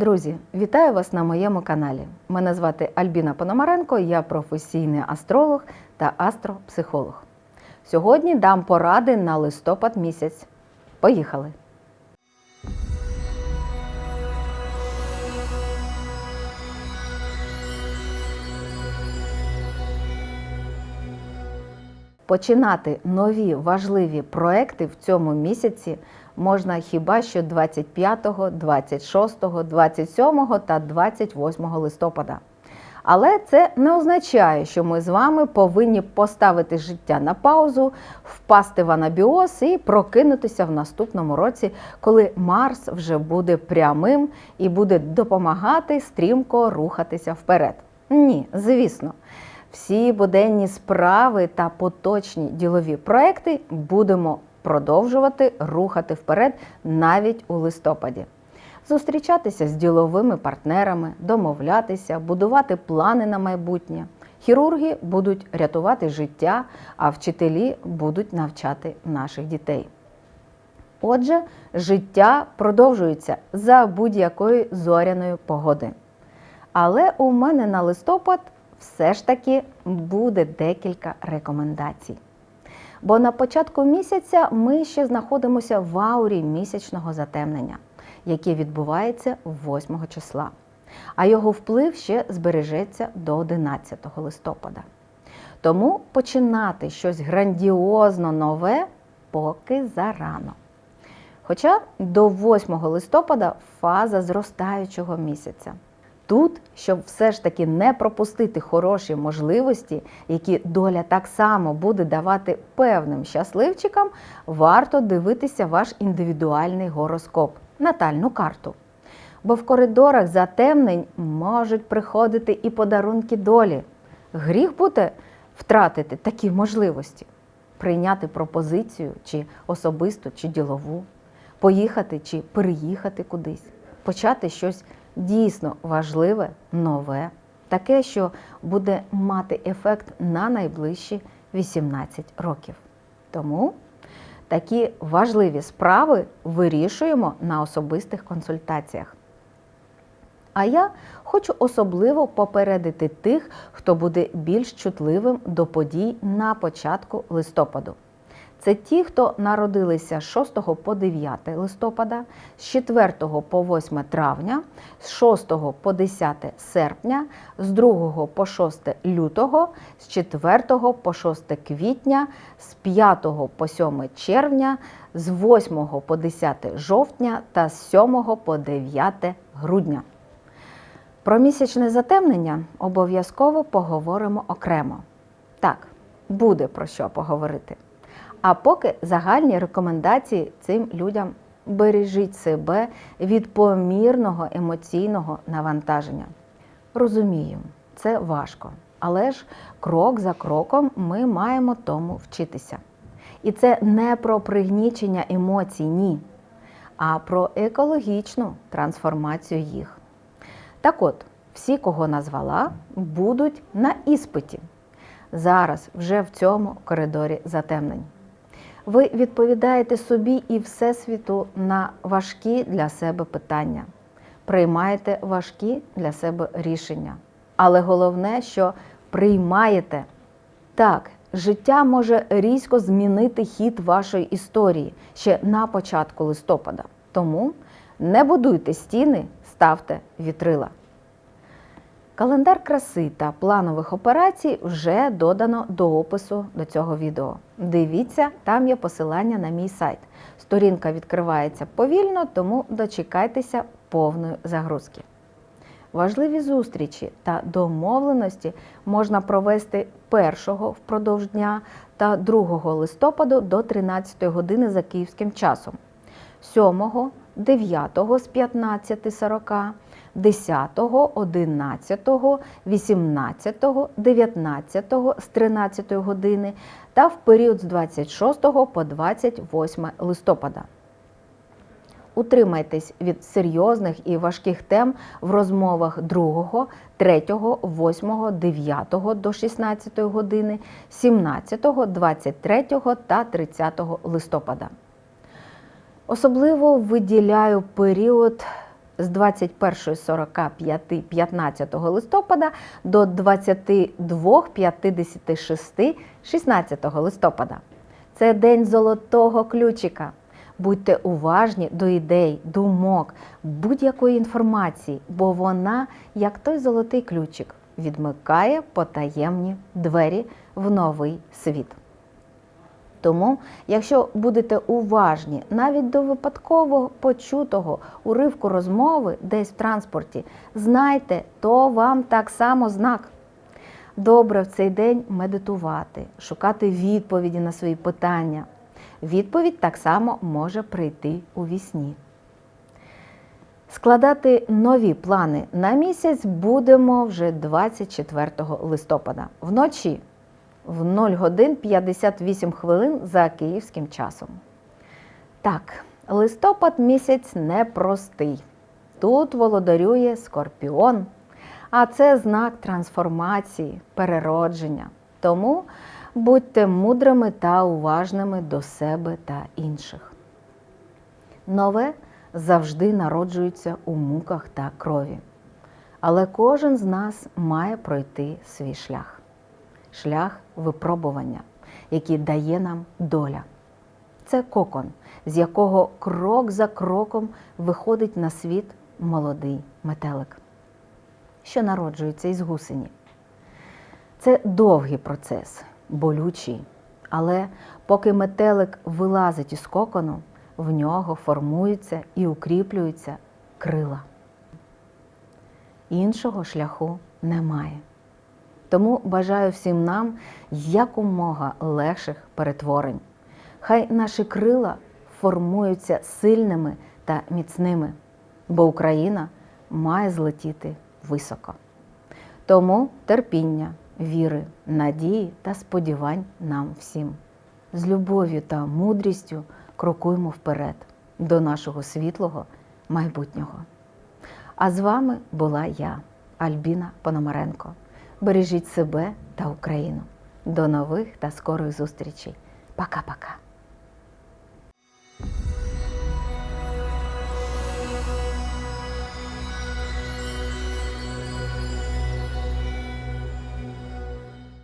Друзі, вітаю вас на моєму каналі. Мене звати Альбіна Пономаренко, я професійний астролог та астропсихолог. Сьогодні дам поради на листопад місяць. Поїхали! Починати нові важливі проекти в цьому місяці можна хіба що 25, 26, 27 та 28 листопада. Але це не означає, що ми з вами повинні поставити життя на паузу, впасти в анабіоз і прокинутися в наступному році, коли Марс вже буде прямим і буде допомагати стрімко рухатися вперед. Ні, звісно. Всі буденні справи та поточні ділові проекти будемо продовжувати рухати вперед навіть у листопаді. Зустрічатися з діловими партнерами, домовлятися, будувати плани на майбутнє. Хірурги будуть рятувати життя, а вчителі будуть навчати наших дітей. Отже, життя продовжується за будь-якої зоряної погоди. Але у мене на листопад все ж таки буде декілька рекомендацій. Бо на початку місяця ми ще знаходимося в аурі місячного затемнення, яке відбувається 8 числа. А його вплив ще збережеться до 11 листопада. Тому починати щось грандіозно нове поки зарано. Хоча до 8 листопада фаза зростаючого місяця. Тут, щоб все ж таки не пропустити хороші можливості, які доля так само буде давати певним щасливчикам, варто дивитися ваш індивідуальний гороскоп, натальну карту. Бо в коридорах затемнень можуть приходити і подарунки долі. Гріх буде втратити такі можливості, прийняти пропозицію чи особисту, чи ділову, поїхати чи переїхати кудись, почати щось дійсно важливе, нове, таке, що буде мати ефект на найближчі 18 років. Тому такі важливі справи вирішуємо на особистих консультаціях. А я хочу особливо попередити тих, хто буде більш чутливим до подій на початку листопаду. Це ті, хто народилися з 6 по 9 листопада, з 4 по 8 травня, з 6 по 10 серпня, з 2 по 6 лютого, з 4 по 6 квітня, з 5 по 7 червня, з 8 по 10 жовтня та з 7 по 9 грудня. Про місячне затемнення обов'язково поговоримо окремо. Так, буде про що поговорити. А поки загальні рекомендації цим людям бережіть себе від помірного емоційного навантаження. Розумію, це важко, але ж крок за кроком ми маємо тому вчитися. І це не про пригнічення емоцій, ні, а про екологічну трансформацію їх. Так от, всі, кого назвала, будуть на іспиті. Зараз вже в цьому коридорі затемнень. Ви відповідаєте собі і Всесвіту на важкі для себе питання, приймаєте важкі для себе рішення. Але головне, що приймаєте так, життя може різко змінити хід вашої історії ще на початку листопада. Тому не будуйте стіни, ставте вітрила. Календар краси та планових операцій вже додано до опису до цього відео. Дивіться, там є посилання на мій сайт. Сторінка відкривається повільно, тому дочекайтеся повної загрузки. Важливі зустрічі та домовленості можна провести 1 впродовж дня та 2 листопаду до 13 години за київським часом, 7, 9 з 15.40, 10, 11, 18, 19 з 13 години та в період з 26 по 28 листопада. Утримайтесь від серйозних і важких тем в розмовах 2, 3, 8, 9 до 16 години, 17, 23 та 30 листопада. Особливо виділяю період з 21.45 15 листопада до 22.56 16 листопада. Це день золотого ключика. Будьте уважні до ідей, думок, будь-якої інформації, бо вона, як той золотий ключик, відмикає потаємні двері в новий світ. Тому, якщо будете уважні навіть до випадково почутого уривку розмови десь в транспорті, знайте, то вам так само знак. Добре в цей день медитувати, шукати відповіді на свої питання. Відповідь так само може прийти у вісні. Складати нові плани на місяць будемо вже 24 листопада вночі в 0 годин 58 хвилин за київським часом. Так, листопад місяць непростий. Тут володарює скорпіон, а це знак трансформації, переродження. Тому будьте мудрими та уважними до себе та інших. Нове завжди народжується у муках та крові. Але кожен з нас має пройти свій шлях шлях випробування, який дає нам доля. Це кокон, з якого крок за кроком виходить на світ молодий метелик, що народжується із гусені. Це довгий процес, болючий, але поки метелик вилазить із кокону, в нього формуються і укріплюються крила. Іншого шляху немає. Тому бажаю всім нам якомога легших перетворень. Хай наші крила формуються сильними та міцними, бо Україна має злетіти високо. Тому терпіння, віри, надії та сподівань нам всім. З любов'ю та мудрістю крокуємо вперед до нашого світлого майбутнього. А з вами була я, Альбіна Пономаренко. Бережіть себе та Україну. До нових та скорих зустрічей. Пока-пока.